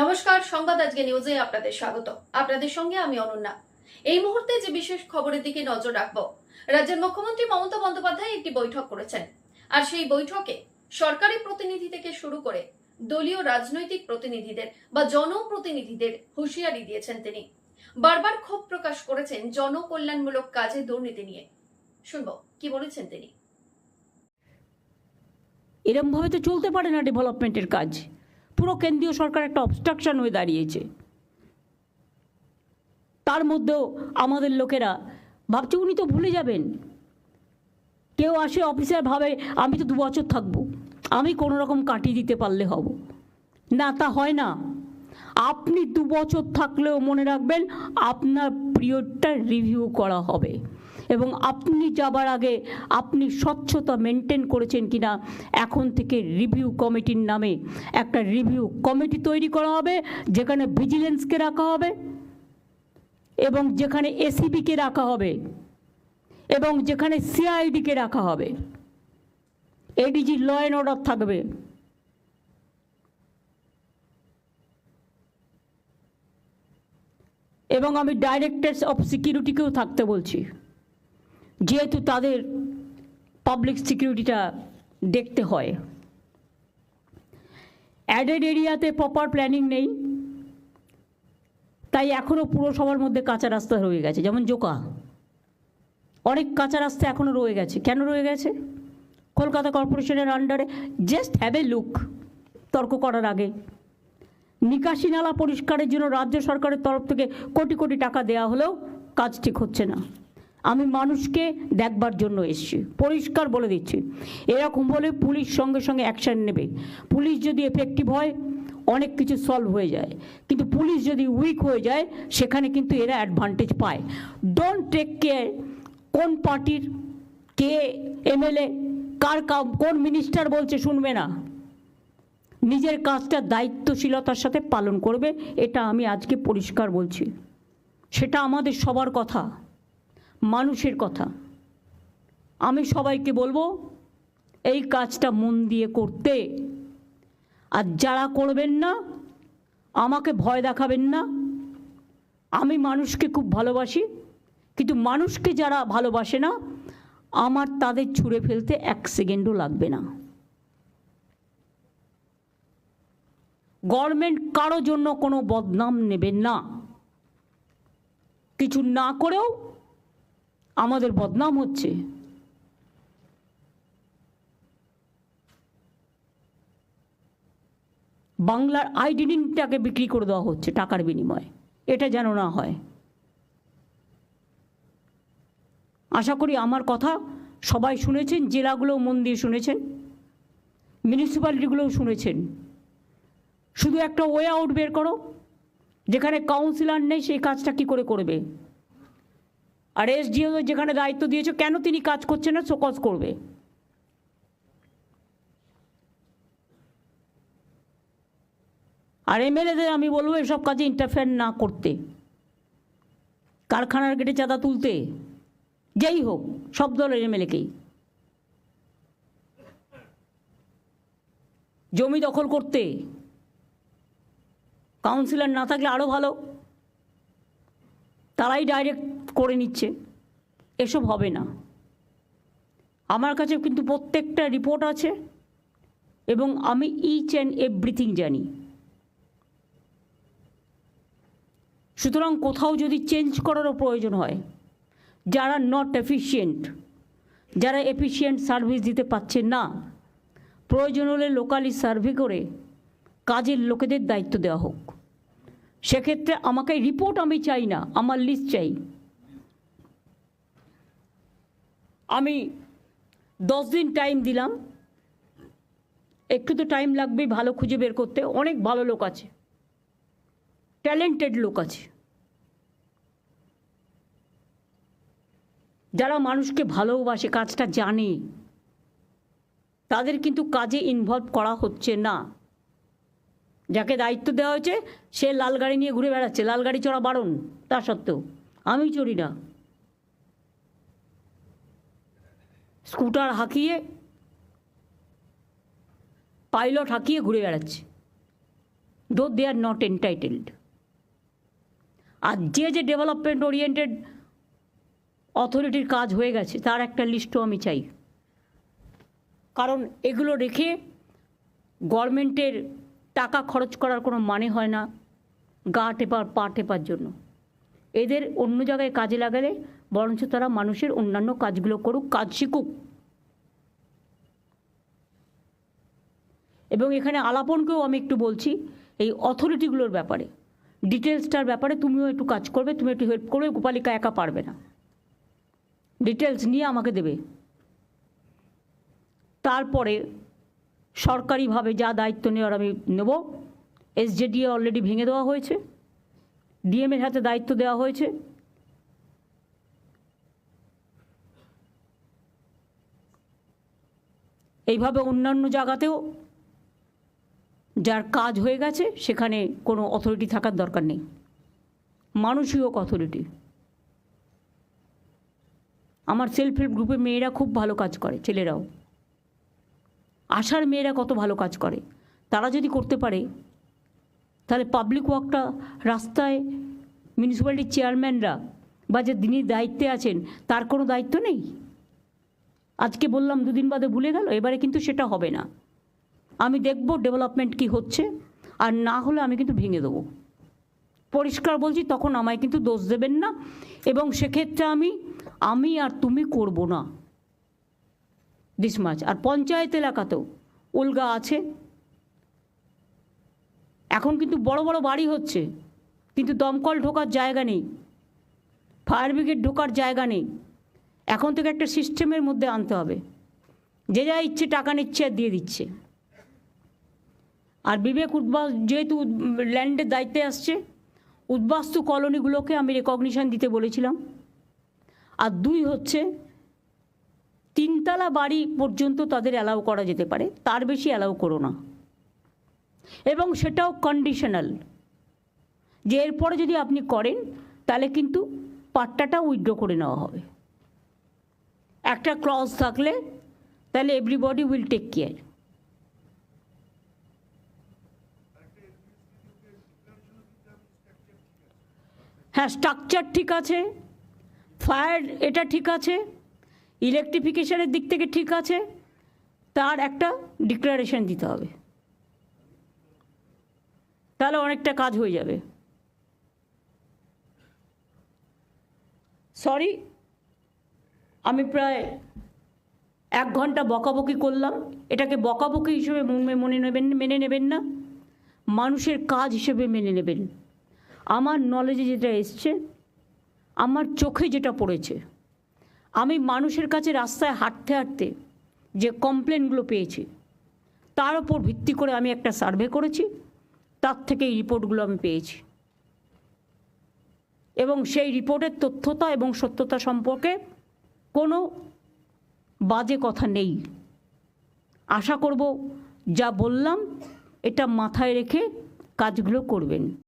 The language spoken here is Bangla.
নমস্কার, সংবাদ আজকে নিউজে আপনাদের স্বাগত আপনাদের সঙ্গে আমি অনন্যা। এই মুহূর্তে যে বিশেষ খবরের দিকে নজর রাখব, রাজ্যের মুখ্যমন্ত্রী মমতা বন্দ্যোপাধ্যায় একটি বৈঠক করেছেন। আর সেই বৈঠকে সরকারি প্রতিনিধি থেকে শুরু করে দলীয় রাজনৈতিক প্রতিনিধিদের বা জনপ্রতিনিধিদের হুঁশিয়ারি দিয়েছেন তিনি। বারবার ক্ষোভ প্রকাশ করেছেন জনকল্যাণমূলক কাজে দুর্নীতি নিয়ে। শুনব, কি বলেছেন তিনি? এরমভাবে তো চলতে পারে না ডেভেলপমেন্টের কাজ। পুরো কেন্দ্রীয় সরকার একটা অবস্ট্রাকশন হয়ে দাঁড়িয়েছে। তার মধ্যেও আমাদের লোকেরা ভাবছে, উনি তো ভুলে যাবেন। কেউ আসে অফিসার ভাবে, আমি তো দু বছর থাকব। আমি কোনো রকম কাটিয়ে দিতে পারলে হব। না, তা হয় না। আপনি দু বছর থাকলেও মনে রাখবেন, আপনার পিরিয়ডটা রিভিউ করা হবে। এবং আপনি যাবার আগে আপনি স্বচ্ছতা মেনটেন করেছেন কিনা, এখন থেকে রিভিউ কমিটির নামে একটা রিভিউ কমিটি তৈরি করা হবে, যেখানে ভিজিলেন্সকে রাখা হবে এবং যেখানে এসিবিকে রাখা হবে এবং যেখানে সিআইডিকে রাখা হবে। এডিজি ল অ্যান্ড অর্ডার থাকবে। এবং আমি ডাইরেক্টরস অফ সিকিউরিটিকেও থাকতে বলছি। যেহেতু তাদের পাবলিক সিকিউরিটিটা দেখতে হয়। অ্যাডেড এরিয়াতে প্রপার প্ল্যানিং নেই। তাই এখনও পুরসভার মধ্যে কাঁচা রাস্তা রয়ে গেছে, যেমন জোকা। অনেক কাঁচা রাস্তা এখনও রয়ে গেছে। কেন রয়ে গেছে? কলকাতা কর্পোরেশনের আন্ডারে জাস্ট হ্যাভ এ লুক তর্ক করার আগে। নিকাশি নালা পরিষ্কারের জন্য রাজ্য সরকারের তরফ থেকে কোটি কোটি টাকা দেওয়া হলেও কাজ ঠিক হচ্ছে না। আমি মানুষকে দেখবার জন্য এসেছি। পরিষ্কার বলে দিচ্ছি। এরকম বলে পুলিশ সঙ্গে সঙ্গে অ্যাকশান নেবে। পুলিশ যদি এফেক্টিভ হয়, অনেক কিছু সলভ হয়ে যায়। কিন্তু পুলিশ যদি উইক হয়ে যায়, সেখানে কিন্তু এরা অ্যাডভান্টেজ পায়। ডোন্ট টেক কেয়ার কোন পার্টির কে এমএলএ, কার কোন মিনিস্টার বলছে শুনবে না। নিজের কাজটা দায়িত্বশীলতার সাথে পালন করবে, এটা আমি আজকে পরিষ্কার বলছি। সেটা আমাদের সবার কথা। মানুষের কথা। আমি সবাইকে বলব, এই কাজটা মন দিয়ে করতে। আর যারা করবেন না, আমাকে ভয় দেখাবেন না। আমি মানুষকে খুব ভালোবাসি, কিন্তু মানুষকে যারা ভালোবাসে না, আমার তাদের ছুঁড়ে ফেলতে এক সেকেন্ডও লাগবে না। গভর্নমেন্ট কারও জন্য কোনো বদনাম নেবেন না। কিছু না করেও আমাদের বদনাম হচ্ছে। বাংলার আইডেন্টিটাকে বিক্রি করে দেওয়া হচ্ছে টাকার বিনিময়ে। এটা যেন না হয়। আশা করি আমার কথা সবাই শুনেছেন, জেলাগুলোও মন দিয়ে শুনেছেন মিউনিসিপ্যালিটিগুলোও শুনেছেন। শুধু একটা ওয়ে আউট বের করো, যেখানে কাউন্সিলর নেই সেই কাজটা কি করে করবে? আর এস এসডিও যেখানে দায়িত্ব দিয়েছে, কেন তিনি কাজ করছেন না? শোকজ করবে। আর এমএলএদের আমি বলব, এসব কাজে ইন্টারফেয়ার না করতে। কারখানার গেটে চাঁদা তুলতে। যেই হোক, সব দলের এমএলএকেই। জমি দখল করতে। কাউন্সিলর না থাকলে আরও ভালো। তারাই ডাইরেক্ট করে নিচ্ছে, এসব হবে না। আমার কাছে কিন্তু প্রত্যেকটা রিপোর্ট আছে এবং আমি ইচ অ্যান্ড এভরিথিং জানি। সুতরাং কোথাও যদি চেঞ্জ করারও প্রয়োজন হয়, যারা নট এফিসিয়েন্ট যারা এফিসিয়েন্ট সার্ভিস দিতে পারছেন না, প্রয়োজন হলে লোকালি সার্ভে করে কাজের লোকেদের দায়িত্ব দেওয়া হোক। সেক্ষেত্রে আমাকে রিপোর্ট আমি চাই না, আমার লিস্ট চাই। আমি দশ দিন টাইম দিলাম। একটু তো টাইম লাগবেই ভালো খুঁজে বের করতে। অনেক ভালো লোক আছে। ট্যালেন্টেড লোক আছে। যারা মানুষকে ভালোবাসে, কাজটা জানে। তাদের কিন্তু কাজে ইনভলভ করা হচ্ছে না। যাকে দায়িত্ব দেওয়া হয়েছে, সে লাল গাড়ি নিয়ে ঘুরে বেড়াচ্ছে। লাল গাড়ি চড়া বারণ, তা সত্ত্বেও। আমি চড়ি না। স্কুটার হাঁকিয়ে, পাইলট হাঁকিয়ে ঘুরে বেড়াচ্ছে। দো দে আর নট এন্টাইটেলড আর যে যে ডেভেলপমেন্ট ওরিয়েন্টেড অথরিটির কাজ হয়ে গেছে, তার একটা লিস্টও আমি চাই। কারণ এগুলো রেখে গভর্নমেন্টের টাকা খরচ করার কোনো মানে হয় না, গা টেপার পা টেপার জন্য। এদের অন্য জায়গায় কাজে লাগালে বরঞ্চ তারা মানুষের অন্যান্য কাজগুলো করুক, কাজ শিখুক। এবং এখানে আলাপনকেও আমি একটু বলছি এই অথরিটিগুলোর ব্যাপারে। ডিটেলসটার ব্যাপারে তুমিও একটু কাজ করবে, তুমি একটু হেল্প করবে, গোপালিকা একা পারবে না। ডিটেলস নিয়ে আমাকে দেবে। তারপরে সরকারিভাবে যা দায়িত্ব নেওয়ার আমি নেব এসজেডিএ অলরেডি ভেঙে দেওয়া হয়েছে ডিএমের হাতে দায়িত্ব দেওয়া হয়েছে। এইভাবে অন্যান্য জায়গাতেও যার কাজ হয়ে গেছে, সেখানে কোনো অথরিটি থাকার দরকার নেই। মানুষই হোক অথরিটি আমার সেলফ হেল্প গ্রুপে মেয়েরা খুব ভালো কাজ করে, ছেলেরাও। আশার মেয়েরা কত ভালো কাজ করে। তারা যদি করতে পারে, তাহলে পাবলিক ওয়ার্কটা রাস্তায় মিউনিসিপ্যালিটির চেয়ারম্যানরা বা যে যিনি দায়িত্বে আছেন, তার কোনো দায়িত্ব নেই? আজকে বললাম, দুদিন বাদে ভুলে গেল, এবারে কিন্তু সেটা হবে না। আমি দেখব ডেভেলপমেন্ট কি হচ্ছে, আর না হলে আমি কিন্তু ভেঙে দেবো। পরিষ্কার বলছি, তখন আমায় কিন্তু দোষ দেবেন না, এবং সেক্ষেত্রে আমি আমি আর তুমি করব না। দিস মাছ আর পঞ্চায়েত এলাকাতেও উলগা আছে। এখন কিন্তু বড় বড় বাড়ি হচ্ছে, কিন্তু দমকল ঢোকার জায়গা নেই, ফায়ার ব্রিগেড ঢোকার জায়গা নেই। এখন থেকে একটা সিস্টেমের মধ্যে আনতে হবে। যে যা ইচ্ছে টাকা নিচ্ছে আর দিয়ে দিচ্ছে। আর বিবেক উদ্বাস যেহেতু ল্যান্ডের দায়িত্বে আসছে উদ্বাস্তু কলোনিগুলোকে আমি রেকগনিশন দিতে বলেছিলাম। আর দুই হচ্ছে, তিনতলা বাড়ি পর্যন্ত তাদের অ্যালাউ করা যেতে পারে, তার বেশি অ্যালাউ করো না। এবং সেটাও কন্ডিশনাল যে এরপরে যদি আপনি করেন, তাহলে কিন্তু পাট্টাটা উইথড্র করে নেওয়া হবে। একটা ক্লজ থাকলে, তাহলে এভরিবডি উইল টেক কেয়ার হ্যাঁ স্ট্রাকচার ঠিক আছে ফায়ার এটা ঠিক আছে ইলেকট্রিফিকেশনের দিক থেকে ঠিক আছে, তার একটা ডিক্লারেশন দিতে হবে। তাহলে অনেকটা কাজ হয়ে যাবে। সরি আমি প্রায় এক ঘণ্টা বকাবকি করলাম। এটাকে বকাবকি হিসেবে মনে মনে নেবেন, মেনে নেবেন না। মানুষের কাজ হিসেবে মেনে নেবেন। আমার নলেজে যেটা এসছে, আমার চোখে যেটা পড়েছে, আমি মানুষের কাছে রাস্তায় হাঁটতে হাঁটতে যে কমপ্লেনগুলো পেয়েছি, তার ওপর ভিত্তি করে আমি একটা সার্ভে করেছি, তার থেকে এই রিপোর্টগুলো আমি পেয়েছি। এবং সেই রিপোর্টের তথ্যতা এবং সত্যতা সম্পর্কে কোনো বাজে কথা নেই। আশা করব যা বললাম, এটা মাথায় রেখে কাজগুলো করবেন।